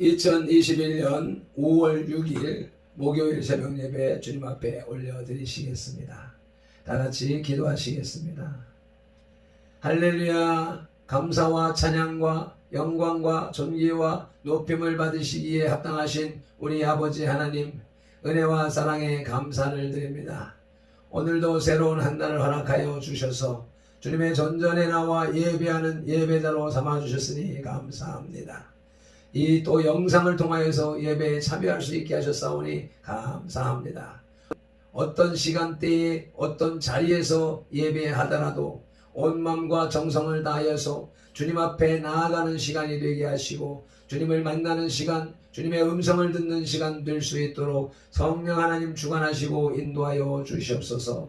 2021년 5월 6일 목요일 새벽 예배 주님 앞에 올려드리시겠습니다. 다 같이 기도하시겠습니다. 할렐루야 감사와 찬양과 영광과 존귀와 높임을 받으시기에 합당하신 우리 아버지 하나님 은혜와 사랑에 감사를 드립니다. 오늘도 새로운 한 날을 허락하여 주셔서 주님의 전전에 나와 예배하는 예배자로 삼아 주셨으니 감사합니다. 이 또 영상을 통하여서 예배에 참여할 수 있게 하셨사오니 감사합니다. 어떤 시간대에 어떤 자리에서 예배하더라도 온 마음과 정성을 다하여서 주님 앞에 나아가는 시간이 되게 하시고 주님을 만나는 시간, 주님의 음성을 듣는 시간 될 수 있도록 성령 하나님 주관하시고 인도하여 주시옵소서.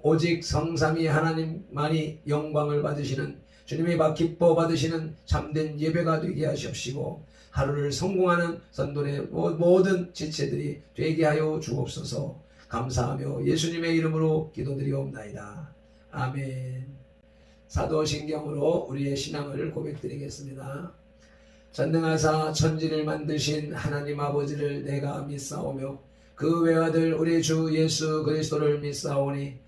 오직 성삼위 하나님만이 영광을 받으시는 주님이 막 기뻐 받으시는 참된 예배가 되게 하시옵시고 하루를 성공하는 선돈의 모든 지체들이 되게 하여 주옵소서 감사하며 예수님의 이름으로 기도드리옵나이다. 아멘. 사도신경으로 우리의 신앙을 고백드리겠습니다. 전능하사 천지를 만드신 하나님 아버지를 내가 믿사오며 그 외아들 우리 주 예수 그리스도를 믿사오니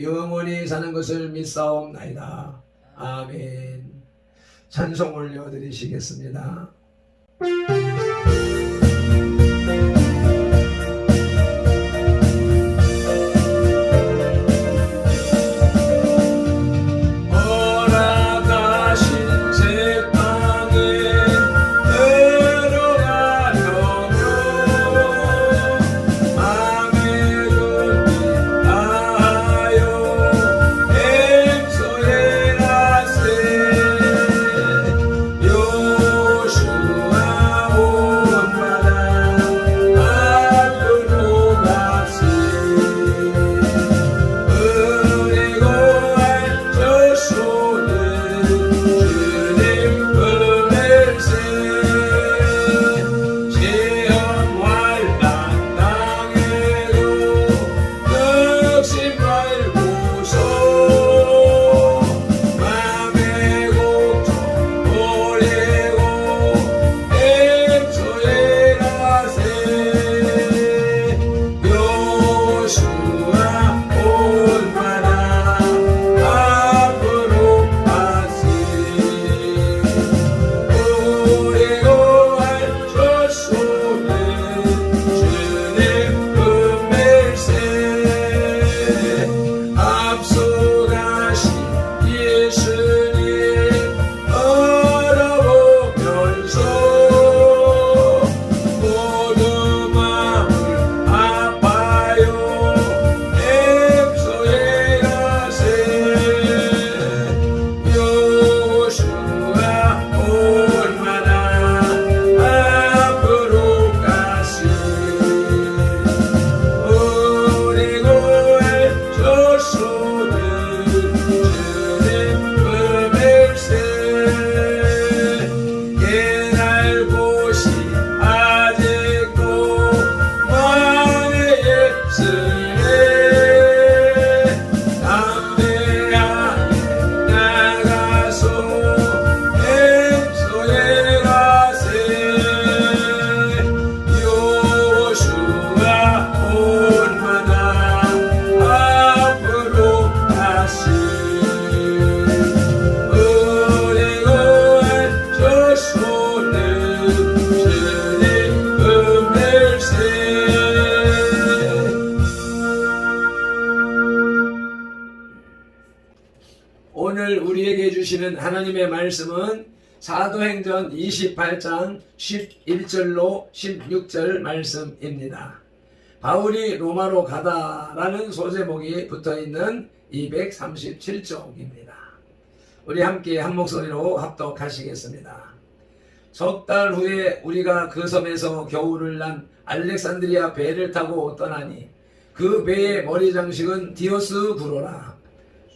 영원히 사는 것을 믿사옵나이다. 아멘. 찬송 올려드리시겠습니다. 우리에게 주시는 하나님의 말씀은 사도행전 28장 11절로 16절 말씀입니다. 바울이 로마로 가다라는 소제목이 붙어 있는 237쪽입니다. 우리 함께 한 목소리로 합독하시겠습니다. 석 달 후에 우리가 그 섬에서 겨울을 난 알렉산드리아 배를 타고 떠나니 그 배의 머리 장식은 디오스 구로라.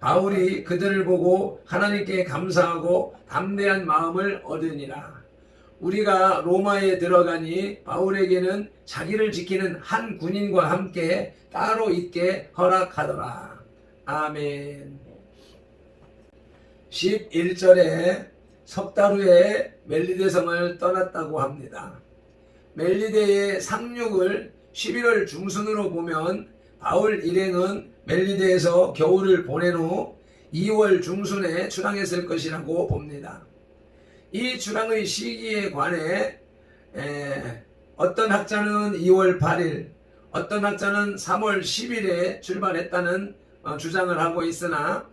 바울이 그들을 보고 하나님께 감사하고 담대한 마음을 얻으니라. 우리가 로마에 들어가니 바울에게는 자기를 지키는 한 군인과 함께 따로 있게 허락하더라. 아멘. 11절에 석달 후에 멜리데성을 떠났다고 합니다. 멜리데의 상륙을 11월 중순으로 보면 바울 일행은 멜리데에서 겨울을 보낸 후 2월 중순에 출항했을 것이라고 봅니다. 이 출항의 시기에 관해 에, 어떤 학자는 2월 8일, 어떤 학자는 3월 10일에 출발했다는 어, 주장을 하고 있으나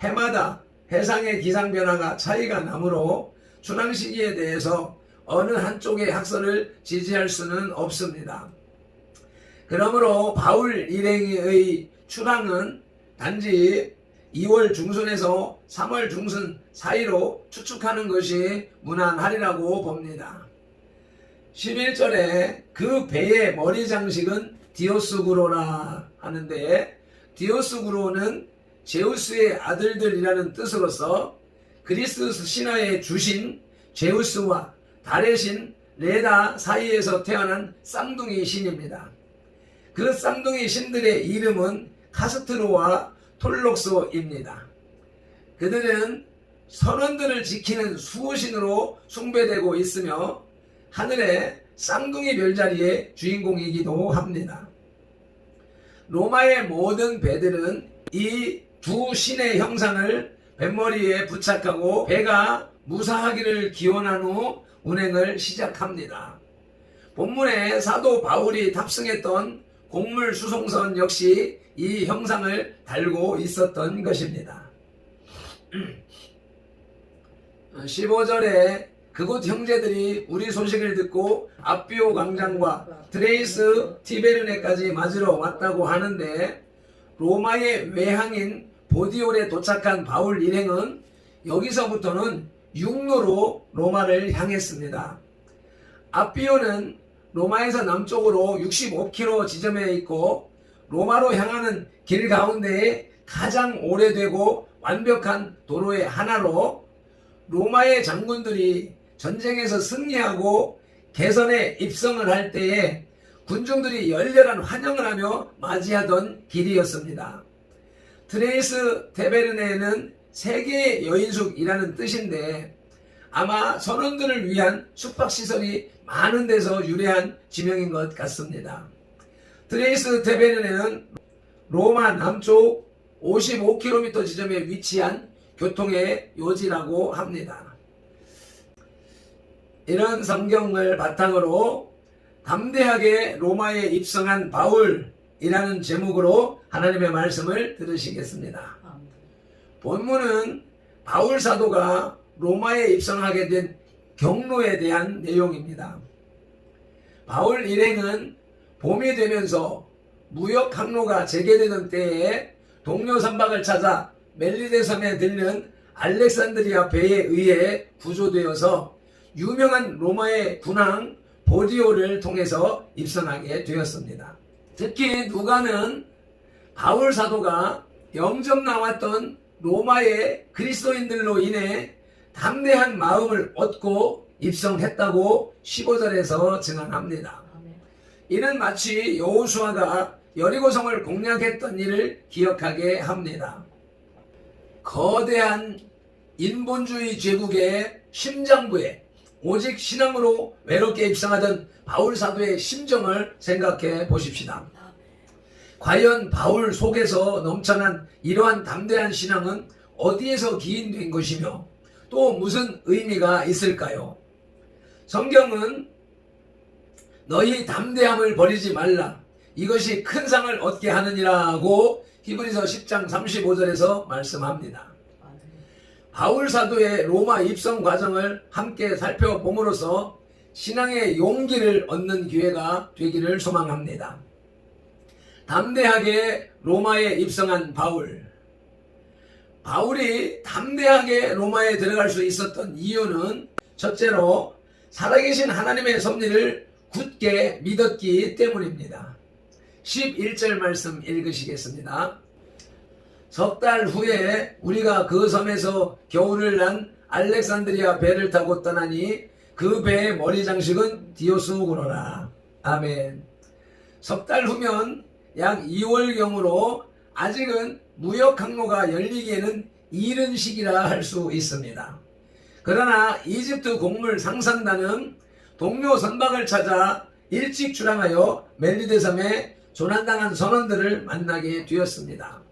해마다 해상의 기상 변화가 차이가 나므로 출항 시기에 대해서 어느 한쪽의 학설을 지지할 수는 없습니다. 그러므로 바울 일행의 출항은 단지 2월 중순에서 3월 중순 사이로 추측하는 것이 무난하리라고 봅니다. 11절에 그 배의 머리 장식은 디오스구로라 하는데 디오스구로는 제우스의 아들들이라는 뜻으로서 그리스 신화의 주신 제우스와 달의 신 레다 사이에서 태어난 쌍둥이 신입니다. 그 쌍둥이 신들의 이름은 카스트로와 톨록소입니다. 그들은 선원들을 지키는 수호신으로 숭배되고 있으며 하늘의 쌍둥이 별자리의 주인공이기도 합니다. 로마의 모든 배들은 이 두 신의 형상을 뱃머리에 부착하고 배가 무사하기를 기원한 후 운행을 시작합니다. 본문에 사도 바울이 탑승했던 곡물 수송선 역시 이 형상을 달고 있었던 것입니다. 15절에 그곳 형제들이 우리 소식을 듣고 아비오 광장과 드레이스 티베르네까지 맞으러 왔다고 하는데 로마의 외항인 보디올에 도착한 바울 일행은 여기서부터는 육로로 로마를 향했습니다. 아비오는 로마에서 남쪽으로 65km 지점에 있고 로마로 향하는 길 가운데에 가장 오래되고 완벽한 도로의 하나로 로마의 장군들이 전쟁에서 승리하고 개선에 입성을 할 때에 군중들이 열렬한 환영을 하며 맞이하던 길이었습니다. 트레이스 테베르네는 세계의 여인숙이라는 뜻인데 아마 선원들을 위한 숙박시설이 많은 데서 유래한 지명인 것 같습니다. 트레이스 테베르네는 로마 남쪽 55km 지점에 위치한 교통의 요지라고 합니다. 이런 성경을 바탕으로 담대하게 로마에 입성한 바울이라는 제목으로 하나님의 말씀을 들으시겠습니다. 본문은 바울 사도가 로마에 입성하게 된 경로에 대한 내용입니다. 바울 일행은 봄이 되면서 무역 항로가 재개되는 때에 동료 선박을 찾아 멜리데 섬에 들른 알렉산드리아 배에 의해 구조되어서 유명한 로마의 군항 보디오를 통해서 입선하게 되었습니다. 특히 누가는 바울 사도가 영접 나왔던 로마의 그리스도인들로 인해 담대한 마음을 얻고 입성했다고 15절에서 증언합니다. 이는 마치 여호수아가 여리고성을 공략했던 일을 기억하게 합니다. 거대한 인본주의 제국의 심장부에 오직 신앙으로 외롭게 입성하던 바울 사도의 심정을 생각해 보십시다. 과연 바울 속에서 넘쳐난 이러한 담대한 신앙은 어디에서 기인된 것이며 또 무슨 의미가 있을까요? 성경은 너희 담대함을 버리지 말라. 이것이 큰 상을 얻게 하느니라고 히브리서 10장 35절에서 말씀합니다. 바울 사도의 로마 입성 과정을 함께 살펴봄으로써 신앙의 용기를 얻는 기회가 되기를 소망합니다. 담대하게 로마에 입성한 바울. 바울이 담대하게 로마에 들어갈 수 있었던 이유는 첫째로 살아계신 하나님의 섭리를 굳게 믿었기 때문입니다. 11절 말씀 읽으시겠습니다. 석 달 후에 우리가 그 섬에서 겨울을 난 알렉산드리아 배를 타고 떠나니 그 배의 머리 장식은 디오스구로라. 아멘. 석 달 후면 약 2월경으로 아직은 무역 항로가 열리기에는 이른 시기라 할 수 있습니다. 그러나 이집트 곡물 상산단은 동료 선박을 찾아 일찍 출항하여 멜리데 섬에 조난당한 선원들을 만나게 되었습니다.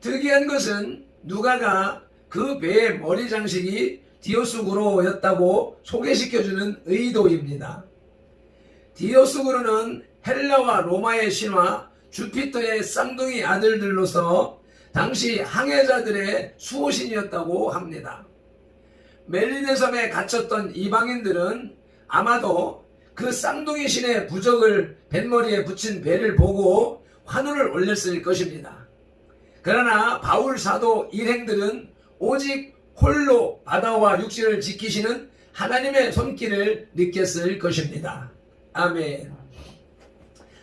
특이한 것은 누가가 그 배의 머리 장식이 디오스구로였다고 소개시켜주는 의도입니다. 디오스구로는 헬라와 로마의 신화 주피터의 쌍둥이 아들들로서 당시 항해자들의 수호신이었다고 합니다. 멜리네 섬에 갇혔던 이방인들은 아마도 그 쌍둥이 신의 부적을 뱃머리에 붙인 배를 보고 환호를 올렸을 것입니다. 그러나 바울 사도 일행들은 오직 홀로 바다와 육신을 지키시는 하나님의 손길을 느꼈을 것입니다. 아멘.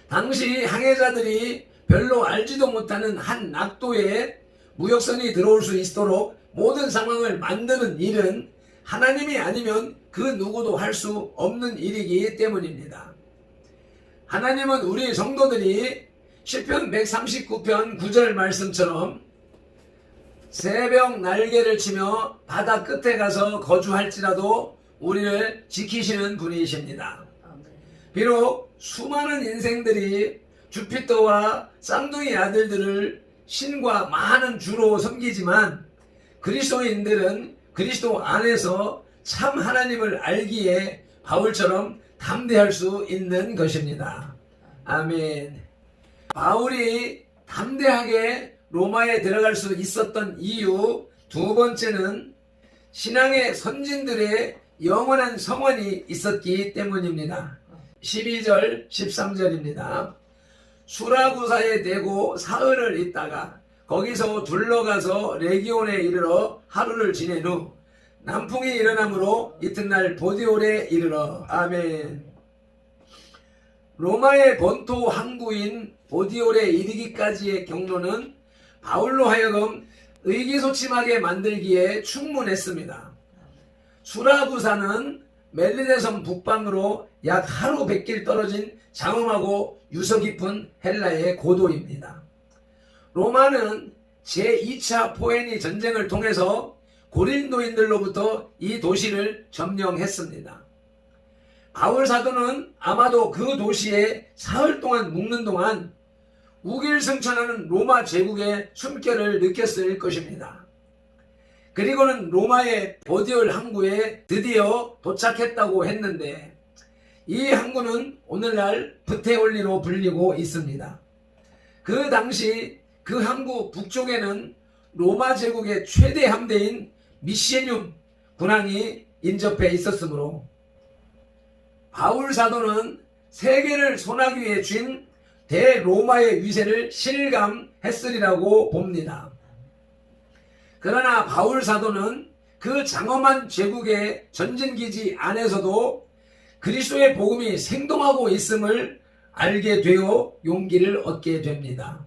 당시 항해자들이 별로 알지도 못하는 한 낙도에 무역선이 들어올 수 있도록 모든 상황을 만드는 일은 하나님이 아니면 그 누구도 할 수 없는 일이기 때문입니다. 하나님은 우리 성도들이 시편 139편 9절 말씀처럼 새벽 날개를 치며 바다 끝에 가서 거주할지라도 우리를 지키시는 분이십니다. 비록 수많은 인생들이 주피터와 쌍둥이 아들들을 신과 많은 주로 섬기지만 그리스도인들은 그리스도 안에서 참 하나님을 알기에 바울처럼 담대할 수 있는 것입니다. 아멘. 바울이 담대하게 로마에 들어갈 수 있었던 이유 두 번째는 신앙의 선진들의 영원한 성원이 있었기 때문입니다. 12절, 13절입니다. 수라구사에 대고 사흘을 있다가 거기서 둘러가서 레기온에 이르러 하루를 지낸 후 남풍이 일어나므로 이튿날 보디올에 이르러 아멘. 로마의 본토 항구인 보디올에 이르기까지의 경로는 바울로 하여금 의기소침하게 만들기에 충분했습니다. 수라구사는 멜리네섬 북방으로 약 하루 백길 떨어진 장엄하고 유서 깊은 헬라의 고도입니다. 로마는 제2차 포에니 전쟁을 통해서 고린도인들로부터 이 도시를 점령했습니다. 바울 사도는 아마도 그 도시에 사흘 동안 묵는 동안 우길승천하는 로마 제국의 숨결을 느꼈을 것입니다. 그리고는 로마의 보디올 항구에 드디어 도착했다고 했는데 이 항구는 오늘날 부테올리로 불리고 있습니다. 그 당시 그 항구 북쪽에는 로마 제국의 최대 함대인 미시니움 군항이 인접해 있었으므로 바울 사도는 세계를 손아귀에 쥔 대로마의 위세를 실감했으리라고 봅니다. 그러나 바울 사도는 그 장엄한 제국의 전진기지 안에서도 그리스도의 복음이 생동하고 있음을 알게 되어 용기를 얻게 됩니다.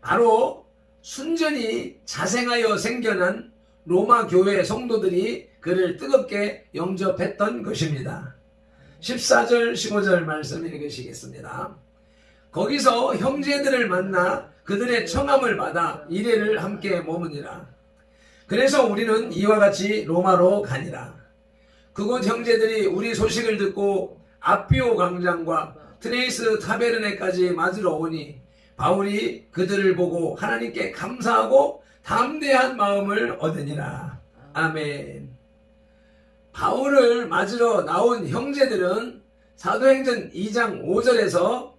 바로 순전히 자생하여 생겨난 로마 교회 성도들이 그를 뜨겁게 영접했던 것입니다. 14절, 15절 말씀 읽으시겠습니다. 거기서 형제들을 만나 그들의 청함을 받아 이래를 함께 머무니라. 그래서 우리는 이와 같이 로마로 가니라. 그곳 형제들이 우리 소식을 듣고 아피오 광장과 트레이스 타베르네까지 맞으러 오니 바울이 그들을 보고 하나님께 감사하고 담대한 마음을 얻으니라. 아멘. 바울을 맞으러 나온 형제들은 사도행전 2장 5절에서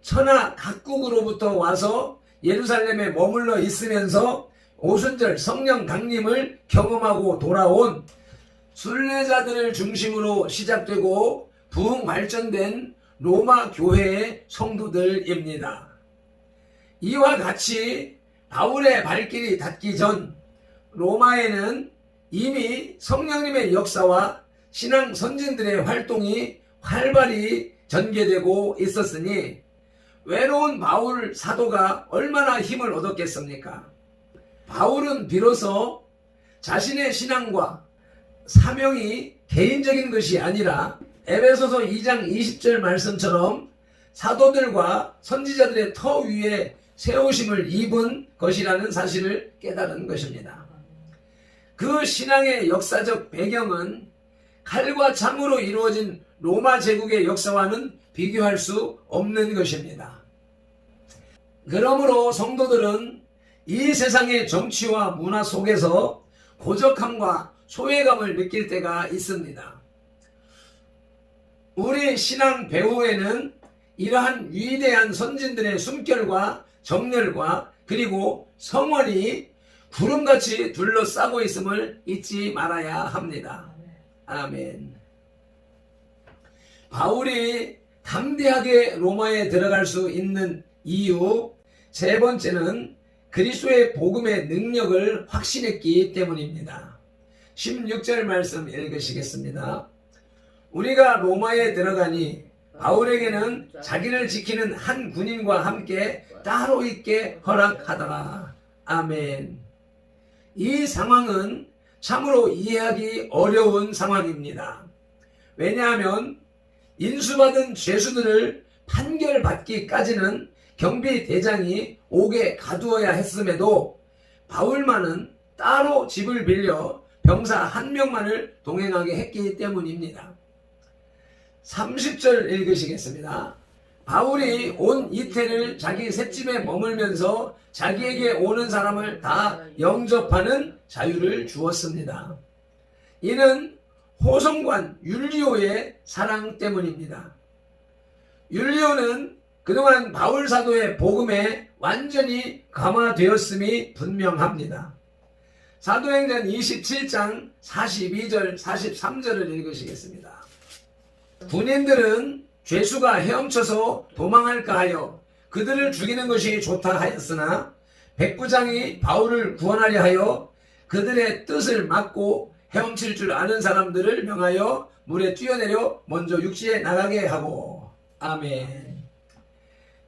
천하 각국으로부터 와서 예루살렘에 머물러 있으면서 오순절 성령 강림을 경험하고 돌아온 순례자들을 중심으로 시작되고 부흥 발전된 로마 교회의 성도들입니다. 이와 같이 바울의 발길이 닿기 전 로마에는 이미 성령님의 역사와 신앙 선진들의 활동이 활발히 전개되고 있었으니 외로운 바울 사도가 얼마나 힘을 얻었겠습니까? 바울은 비로소 자신의 신앙과 사명이 개인적인 것이 아니라 에베소서 2장 20절 말씀처럼 사도들과 선지자들의 터 위에 세우심을 입은 것이라는 사실을 깨달은 것입니다. 그 신앙의 역사적 배경은 칼과 창으로 이루어진 로마 제국의 역사와는 비교할 수 없는 것입니다. 그러므로 성도들은 이 세상의 정치와 문화 속에서 고적함과 소외감을 느낄 때가 있습니다. 우리 신앙 배후에는 이러한 위대한 선진들의 숨결과 정열과 그리고 성원이 구름같이 둘러싸고 있음을 잊지 말아야 합니다. 아멘. 바울이 담대하게 로마에 들어갈 수 있는 이유 세 번째는 그리스도의 복음의 능력을 확신했기 때문입니다. 16절 말씀 읽으시겠습니다. 우리가 로마에 들어가니 바울에게는 자기를 지키는 한 군인과 함께 따로 있게 허락하더라. 아멘. 이 상황은 참으로 이해하기 어려운 상황입니다. 왜냐하면 인수받은 죄수들을 판결받기까지는 경비 대장이 옥에 가두어야 했음에도 바울만은 따로 집을 빌려 병사 한 명만을 동행하게 했기 때문입니다. 30절 읽으시겠습니다. 바울이 온 이태를 자기 셋집에 머물면서 자기에게 오는 사람을 다 영접하는 자유를 주었습니다. 이는 호성관 율리오의 사랑 때문입니다. 율리오는 그동안 바울 사도의 복음에 완전히 감화되었음이 분명합니다. 사도행전 27장 42절 43절을 읽으시겠습니다. 군인들은 죄수가 헤엄쳐서 도망할까 하여 그들을 죽이는 것이 좋다 하였으나 백부장이 바울을 구원하려 하여 그들의 뜻을 막고 헤엄칠 줄 아는 사람들을 명하여 물에 뛰어내려 먼저 육지에 나가게 하고 아멘.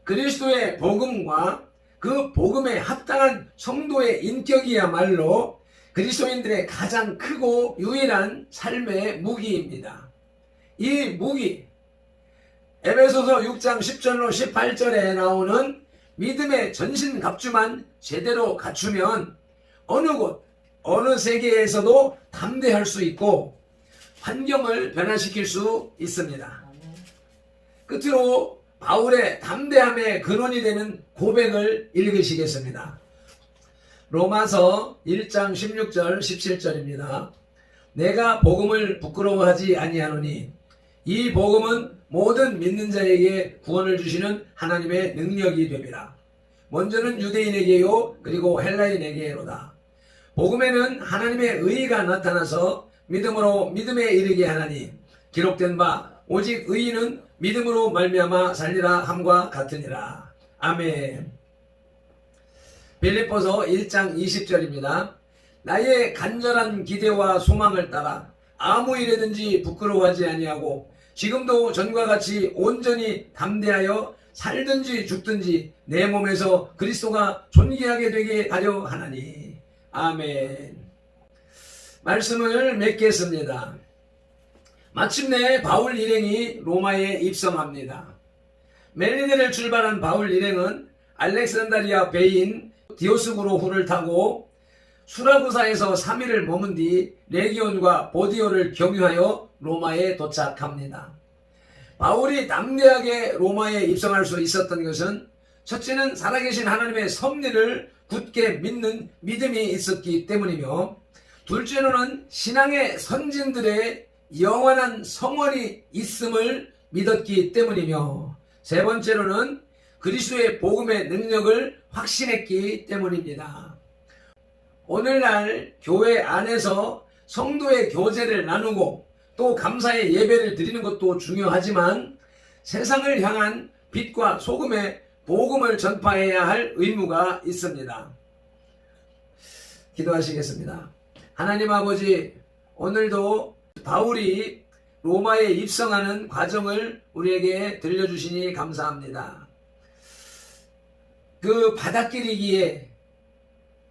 그리스도의 복음과 그 복음에 합당한 성도의 인격이야말로 그리스도인들의 가장 크고 유일한 삶의 무기입니다. 이 무기, 에베소서 6장 10절로 18절에 나오는 믿음의 전신 갑주만 제대로 갖추면 어느 곳, 어느 세계에서도 담대할 수 있고 환경을 변화시킬 수 있습니다. 끝으로 바울의 담대함의 근원이 되는 고백을 읽으시겠습니다. 로마서 1장 16절 17절입니다. 내가 복음을 부끄러워하지 아니하노니 이 복음은 모든 믿는 자에게 구원을 주시는 하나님의 능력이 됨이라. 먼저는 유대인에게요 그리고 헬라인에게로다. 복음에는 하나님의 의가 나타나서 믿음으로 믿음에 이르게 하나니 기록된 바 오직 의인은 믿음으로 말미암아 살리라 함과 같으니라. 아멘. 빌립보서 1장 20절입니다. 나의 간절한 기대와 소망을 따라 아무 일에든지 부끄러워하지 아니하고 지금도 전과 같이 온전히 담대하여 살든지 죽든지 내 몸에서 그리스도가 존귀하게 되게 하려 하나니. 아멘. 말씀을 맺겠습니다. 마침내 바울 일행이 로마에 입성합니다. 멜리네를 출발한 바울 일행은 알렉산다리아 베인 디오스구로후를 타고 수라구사에서 3일을 머문 뒤 레기온과 보디오를 경유하여 로마에 도착합니다. 바울이 담대하게 로마에 입성할 수 있었던 것은 첫째는 살아계신 하나님의 섭리를 굳게 믿는 믿음이 있었기 때문이며 둘째로는 신앙의 선진들의 영원한 성원이 있음을 믿었기 때문이며 세 번째로는 그리스도의 복음의 능력을 확신했기 때문입니다. 오늘날 교회 안에서 성도의 교제를 나누고 또 감사의 예배를 드리는 것도 중요하지만 세상을 향한 빛과 소금의 복음을 전파해야 할 의무가 있습니다. 기도하시겠습니다. 하나님 아버지, 오늘도 바울이 로마에 입성하는 과정을 우리에게 들려주시니 감사합니다. 그 바닷길이기에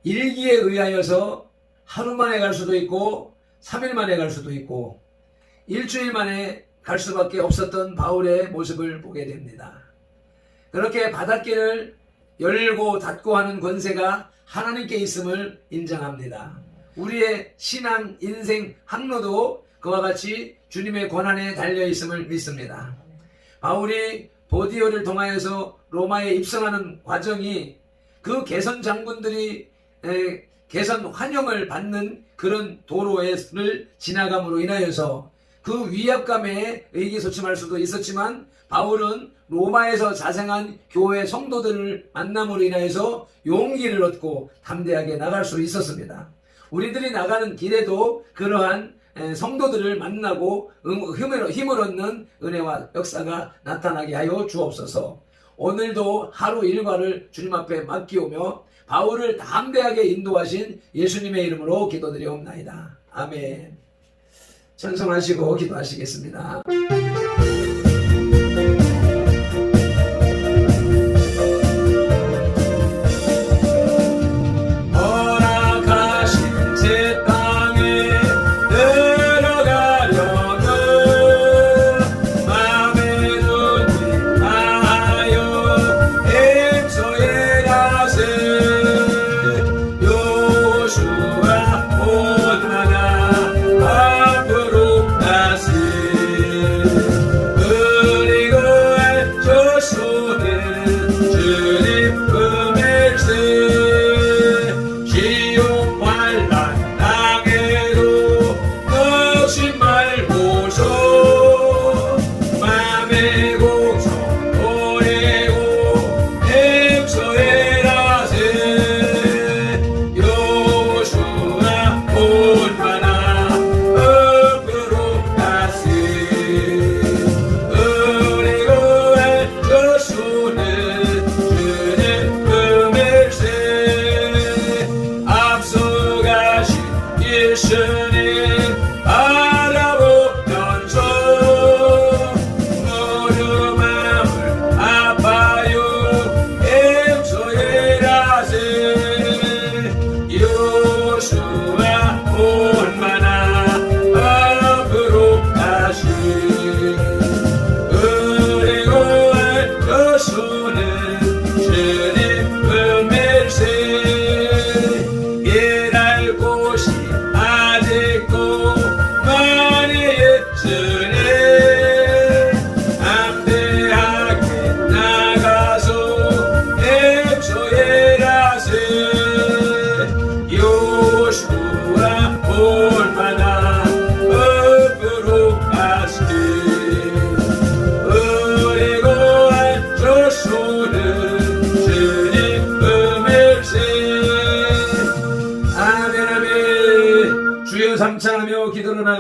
일기에 의하여서 하루 만에 갈 수도 있고 3일 만에 갈 수도 있고 일주일 만에 갈 수밖에 없었던 바울의 모습을 보게 됩니다. 그렇게 바닷길을 열고 닫고 하는 권세가 하나님께 있음을 인정합니다. 우리의 신앙, 인생, 항로도 그와 같이 주님의 권한에 달려 있음을 믿습니다. 바울이 보디오를 통하여서 로마에 입성하는 과정이 그 개선 장군들이 에, 개선 환영을 받는 그런 도로를 지나감으로 인하여서 그 위압감에 의기소침할 수도 있었지만 바울은 로마에서 자생한 교회 성도들을 만남으로 인하여서 용기를 얻고 담대하게 나갈 수 있었습니다. 우리들이 나가는 길에도 그러한 에, 성도들을 만나고 음, 힘을, 힘을 얻는 은혜와 역사가 나타나게 하여 주옵소서. 오늘도 하루 일과를 주님 앞에 맡기오며 바울을 담대하게 인도하신 예수님의 이름으로 기도드리옵나이다. 아멘. 찬송하시고 기도하시겠습니다.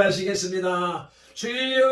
기도로 나가시겠습니다. 주여